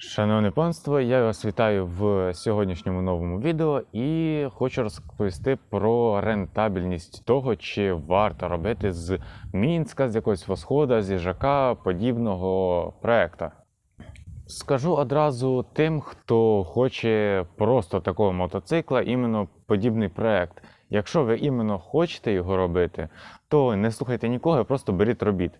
Шановне панство, я вас вітаю в сьогоднішньому новому відео і хочу розповісти про рентабельність того, чи варто робити з Мінська, з якогось восхода, з їжака подібного проекта. Скажу одразу тим, хто хоче просто такого мотоцикла, іменно подібний проект. Якщо ви іменно хочете його робити, то не слухайте нікого, просто беріть робіт.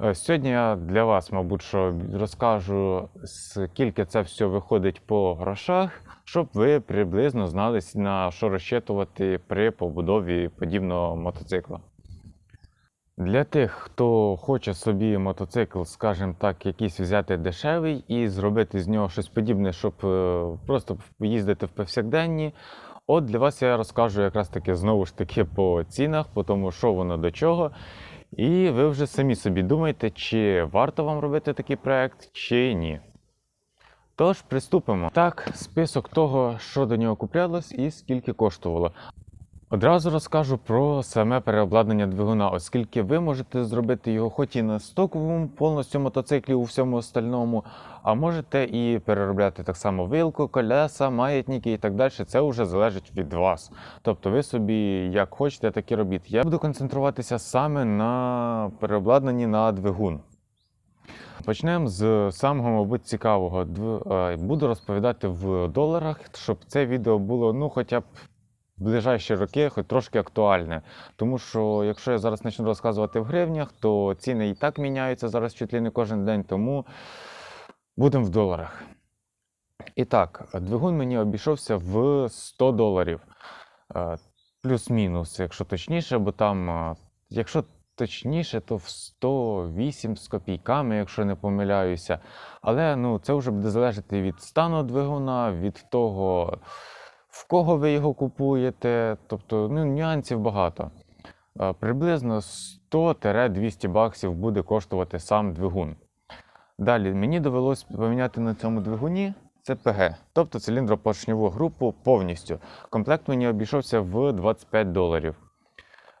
Е, Сьогодні я для вас, мабуть, що розкажу, скільки це все виходить по грошах, щоб ви приблизно знали, на що розчитувати при побудові подібного мотоцикла. Для тих, хто хоче собі мотоцикл, скажімо так, якийсь взяти дешевий і зробити з нього щось подібне, щоб е, просто їздити в повсякденні. От для вас я розкажу якраз таки знову ж таки по цінах, по тому, що воно до чого. І ви вже самі собі думаєте, чи варто вам робити такий проект, чи ні. Тож, приступимо. Так, список того, що до нього куплялось і скільки коштувало. Одразу розкажу про саме переобладнання двигуна, оскільки ви можете зробити його хоч і на стоковому повністю мотоциклі у всьому остальному, а можете і переробляти так само вилку, колеса, маятники і так далі. Це вже залежить від вас. Тобто ви собі як хочете, так і робіть. Я буду концентруватися саме на переобладнанні на двигун. Почнемо з самого, мабуть, цікавого. Е, Буду розповідати в доларах, щоб це відео було ну, хоча б ближайші роки, хоч трошки актуальне. Тому що якщо я зараз почну розказувати в гривнях, то ціни і так міняються зараз чуть ли не кожен день, тому будемо в доларах. І так, двигун мені обійшовся в 100 доларів. Е, Плюс-мінус, якщо точніше, бо там, е, якщо точніше, то в 108 з копійками, якщо не помиляюся. Але ну, це вже буде залежати від стану двигуна, від того, в кого ви його купуєте. Тобто ну, нюансів багато. Е, Приблизно 100-200 баксів буде коштувати сам двигун. Далі мені довелось поміняти на цьому двигуні ЦПГ, тобто циліндропоршньову групу повністю. Комплект мені обійшовся в 25 доларів.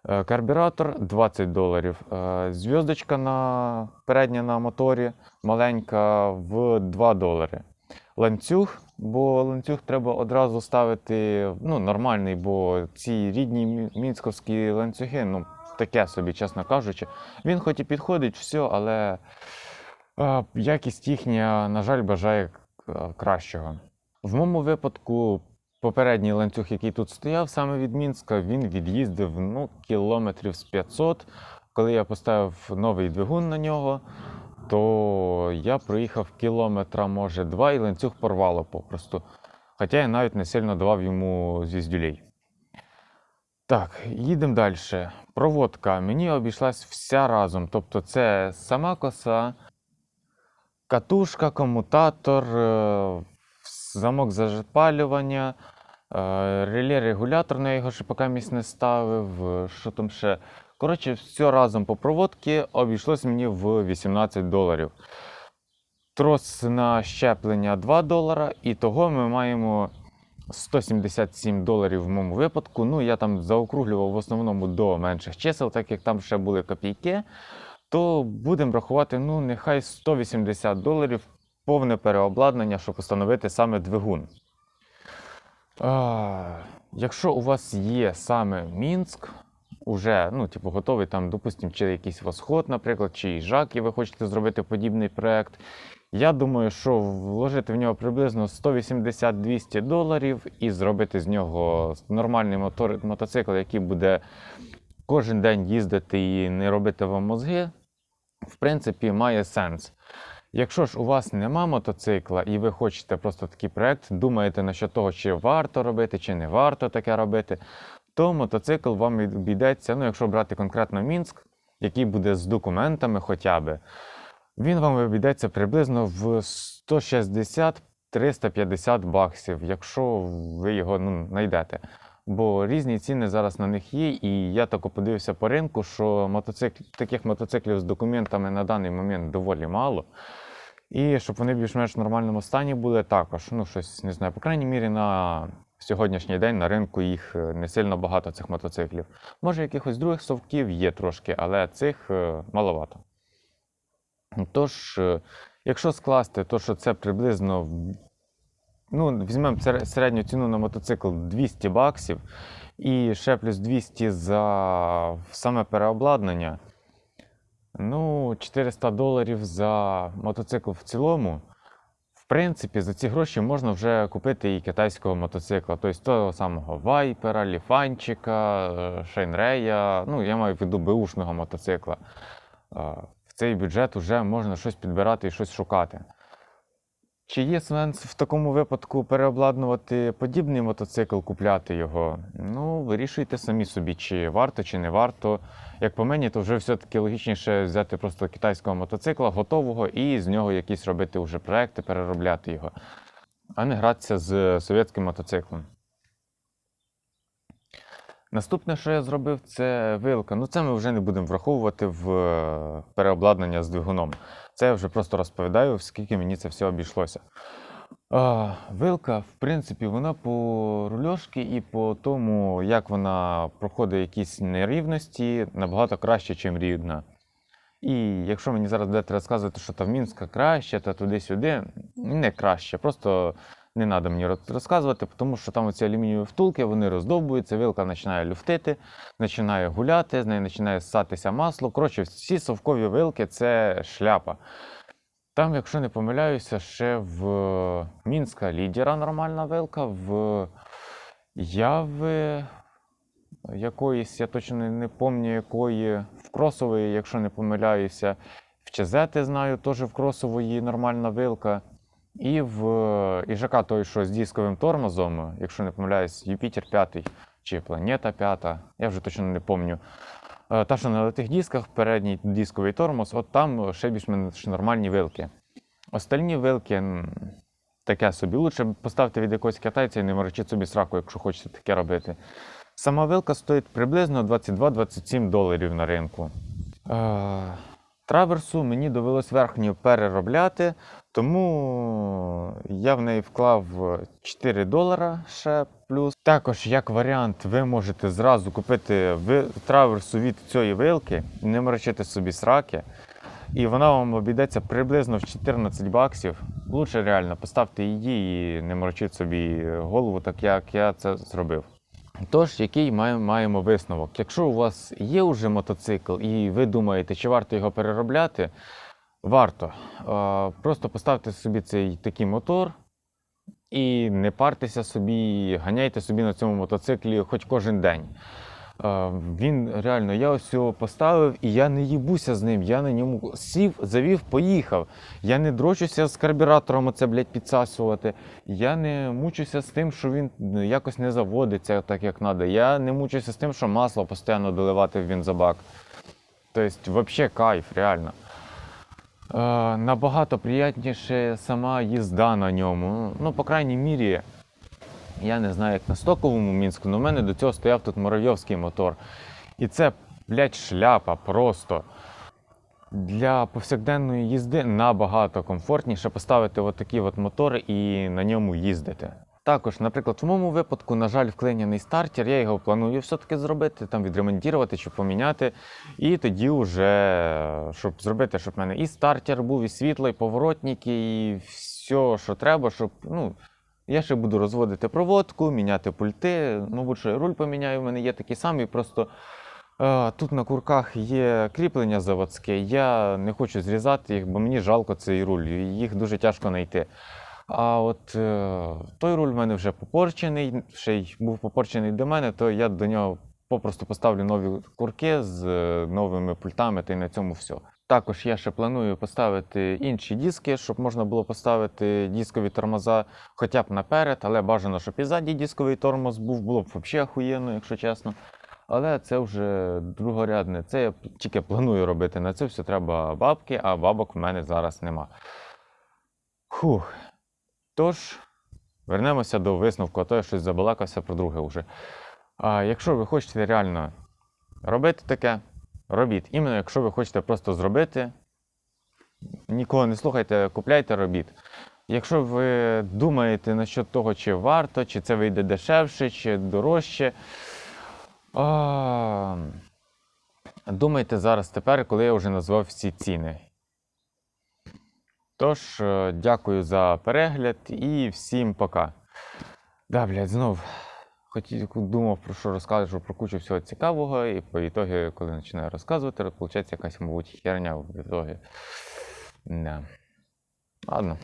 Е, Карбюратор 20 доларів. Е, Зв'язочка на передня на моторі маленька в 2 долари. Ланцюг, бо ланцюг треба одразу ставити ну, нормальний, бо ці рідні мінськовські ланцюги, ну таке собі, чесно кажучи. Він хоч і підходить, все, але е, якість їхня, на жаль, бажає е, кращого. В моєму випадку попередній ланцюг, який тут стояв, саме від Мінська, він від'їздив ну, кілометрів з 500. Коли я поставив новий двигун на нього, то я проїхав кілометра, може, два, і ланцюг порвало попросту. Хоча я навіть не сильно давав йому звіздюлей. Так, їдемо далі. Проводка мені обійшлась вся разом. Тобто, це сама коса, катушка, комутатор, е, замок запалювання, е, реле-регулятор, на його ще поки місць не ставив. е, Що там ще? Коротше, все разом по проводці обійшлось мені в 18 доларів. Трос на щеплення 2 долара, і того ми маємо 177 доларів в моєму випадку. Ну, я там заокруглював в основному до менших чисел, так як там ще були копійки, то будемо рахувати, ну, нехай 180 доларів повне переобладнання, щоб встановити саме двигун. А, якщо у вас є саме Мінськ, уже, ну, типу, готовий там, допустимо, чи якийсь восход, наприклад, чи їжак, і ви хочете зробити подібний проект. Я думаю, що вложити в нього приблизно 180-200 доларів і зробити з нього нормальний мотор, мотоцикл, який буде кожен день їздити і не робити вам мозги, в принципі, має сенс. Якщо ж у вас нема мотоцикла і ви хочете просто такий проект, думаєте насчет того, чи варто робити, чи не варто таке робити, то мотоцикл вам обійдеться, ну якщо брати конкретно Мінськ, який буде з документами хоча б, він вам обійдеться приблизно в 160-350 баксів, якщо ви його ну, знайдете. Бо різні ціни зараз на них є, і я тако подивився по ринку, що мотоцикл, таких мотоциклів з документами на даний момент доволі мало. І щоб вони в більш-менш нормальному стані були також. Ну, щось не знаю, по крайній мірі на сьогоднішній день на ринку їх е, не сильно багато цих мотоциклів. Може, якихось других совків є трошки, але цих е, маловато. Тож, е, Якщо скласти, то що це приблизно ну, візьмемо середню ціну на мотоцикл 200 баксів і ще плюс 200 за саме переобладнання. Ну, 400 доларів за мотоцикл в цілому. Принципі, за ці гроші можна вже купити і китайського мотоцикла, тобто того самого Вайпера, Ліфанчика, е, Шейнрея, ну, я маю в виду беушного мотоцикла. Е, В цей бюджет вже можна щось підбирати і щось шукати. Чи є сенс в такому випадку переобладнувати подібний мотоцикл, купляти його? Ну, вирішуйте самі собі, чи варто, чи не варто. Як по мені, то вже все-таки логічніше взяти просто китайського мотоцикла, готового, і з нього якісь робити вже проекти, переробляти його, а не гратися з совєтським мотоциклом. Наступне, що я зробив, це вилка. Ну, це ми вже не будемо враховувати в е, переобладнання з двигуном. Це я вже просто розповідаю, скільки мені це все обійшлося. Вилка, в принципі, вона по рульошки і по тому, як вона проходить якісь нерівності, набагато краще, ніж рідна. І якщо мені зараз будете розказувати, що там Мінська краще, та туди-сюди, не краще. Просто не треба мені розказувати, тому що там оці алюмінієві втулки, вони роздовбуються, вилка починає люфтити, починає гуляти, з неї починає ссатися масло. Коротше, всі совкові вилки це шляпа. Там, якщо не помиляюся, ще в Мінська лідера нормальна вилка, в Яви якоїсь, я точно не, пам'ятаю якої, в кросової, якщо не помиляюся, в Чезети знаю, теж в кросової нормальна вилка. І в Іжака той, що з дисковим тормозом, якщо не помиляюсь, Юпітер 5 чи Планета 5, я вже точно не пам'ятаю. Е, Та, що на тих дисках, передній дисковий тормоз, от там ще більш-менш нормальні вилки. Остальні вилки таке собі. Лучше поставте від якогось китайця і не морочіть собі сраку, якщо хочете таке робити. Сама вилка стоїть приблизно 22-27 доларів на ринку. Траверсу мені довелось верхню переробляти, тому я в неї вклав 4 долара ще плюс. Також, як варіант, ви можете зразу купити траверсу від цієї вилки, не морочити собі сраки. І вона вам обійдеться приблизно в 14 баксів. Лучше реально поставте її і не морочіть собі голову, так як я це зробив. Тож, який маємо, маємо висновок? Якщо у вас є вже мотоцикл і ви думаєте, чи варто його переробляти, варто. Просто поставте собі цей такий мотор і не партеся собі, ганяйте собі на цьому мотоциклі хоч кожен день. Він реально, я ось його поставив і я не їбуся з ним. Я на ньому сів, завів, поїхав. Я не дрочуся з карбюратором оце, блядь, підсасувати. Я не мучуся з тим, що він ну, якось не заводиться так, як треба. Я не мучуся з тим, що масло постійно доливати в бензобак. Тобто, взагалі кайф, реально. Е, набагато приятніше сама їзда на ньому. Ну, по крайній мірі, я не знаю, як на стоковому мінську, але в мене до цього стояв тут Моровйовський мотор. І це, блядь, шляпа просто. Для повсякденної їзди набагато комфортніше поставити от такі от мотори і на ньому їздити. Також, наприклад, в моєму випадку, на жаль, вклиняний стартер, я його планую все-таки зробити, там відремонтувати чи поміняти. І тоді вже, щоб зробити, щоб в мене і стартер був, і світло, і поворотники, і все, що треба, щоб. ну, я ще буду розводити проводку, міняти пульти. Мабуть, що і руль поміняю. В мене є такі самі. Просто е, тут на курках є кріплення заводське. Я не хочу зрізати їх, бо мені жалко цей руль. Їх дуже тяжко знайти. А от е, той руль в мене вже попорчений, ще й був попорчений до мене, то я до нього попросту поставлю нові курки з е, новими пультами, та й на цьому все. Також я ще планую поставити інші диски, щоб можна було поставити дискові тормоза хоча б наперед, але бажано, щоб і ззаді дисковий тормоз був, було б взагалі охуєнно, якщо чесно. Але це вже другорядне. Це я тільки планую робити. На це все треба бабки, а бабок в мене зараз нема. Фух. Тож, вернемося до висновку, а то я щось забалакався про друге вже. А якщо ви хочете реально робити таке, робіть. Іменно якщо ви хочете просто зробити, нікого не слухайте, купляйте, робіть. Якщо ви думаєте насчет того, чи варто, чи це вийде дешевше, чи дорожче. А, думайте зараз тепер, коли я вже назвав всі ціни. Тож, е, дякую за перегляд і всім пока. Да, блядь, знов хотів, думав про що розкажу, про кучу всього цікавого, і по ітогі, коли починаю розказувати, виходить якась, мабуть, херня в ітогі. Да. Ладно.